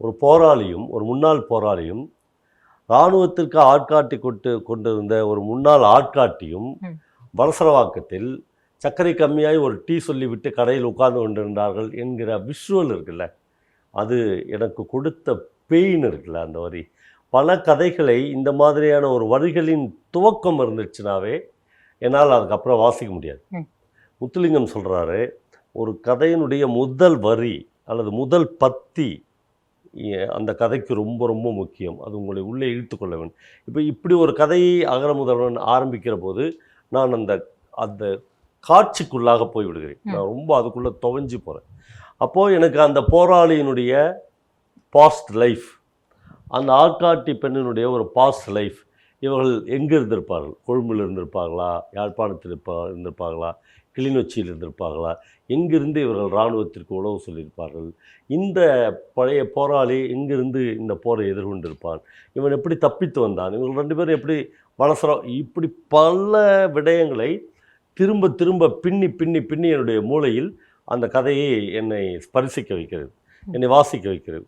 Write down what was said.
ஒரு போராளியும் ஒரு முன்னாள் போராளியும் இராணுவத்திற்கு ஆட்காட்டி கொண்டு கொண்டிருந்த ஒரு முன்னாள் ஆட்காட்டியும். வலசரவாக்கத்தில் சர்க்கரை கம்மியாகி ஒரு டீ சொல்லிவிட்டு கடையில் உட்கார்ந்து கொண்டிருந்தார்கள் என்கிற விஷுவல் இருக்குல்ல அது எனக்கு கொடுத்த பெயின் இருக்குல்ல அந்த வரி பல கதைகளை இந்த மாதிரியான ஒரு வரிகளின் துவக்கம் இருந்துச்சுனாவே என்னால் அதுக்கப்புறம் வாசிக்க முடியாது. முத்துலிங்கம் சொல்கிறாரு ஒரு கதையினுடைய முதல் வரி அல்லது முதல் பத்தி அந்த கதைக்கு ரொம்ப ரொம்ப முக்கியம். அது உங்களை உள்ளே இழுத்துக்கொள்ள வேண்டும். இப்போ இப்படி ஒரு கதையை அகர முதல்வன் ஆரம்பிக்கிற போது நான் அந்த அந்த காட்சிக்குள்ளாக போய் விடுகிறேன். நான் ரொம்ப அதுக்குள்ளே துவஞ்சு போகிறேன் அப்போது எனக்கு அந்த போராளியினுடைய பாஸ்ட் லைஃப் அந்த ஆட்காட்டி பெண்ணினுடைய ஒரு பாஸ்ட் லைஃப் இவர்கள் எங்கே இருந்திருப்பார்கள்? கொழும்பில் இருந்திருப்பார்களா? யாழ்ப்பாணத்தில் இருப்பா இருந்திருப்பார்களா? கிளிநொச்சியில் இருந்திருப்பார்களா? எங்கிருந்து இவர்கள் இராணுவத்திற்கு உழவு சொல்லியிருப்பார்கள்? இந்த பழைய போராளி எங்கிருந்து இந்த போரை எதிர்கொண்டிருப்பான்? இவன் எப்படி தப்பித்து வந்தான்? இவங்க ரெண்டு பேரும் எப்படி வளசரம் இப்படி பல விடயங்களை திரும்ப திரும்ப பின்னி பின்னி பின்னி என்னுடைய மூளையில் அந்த கதையை என்னை ஸ்பரிசிக்க வைக்கிறது. என்னை வாசிக்க வைக்கிறது.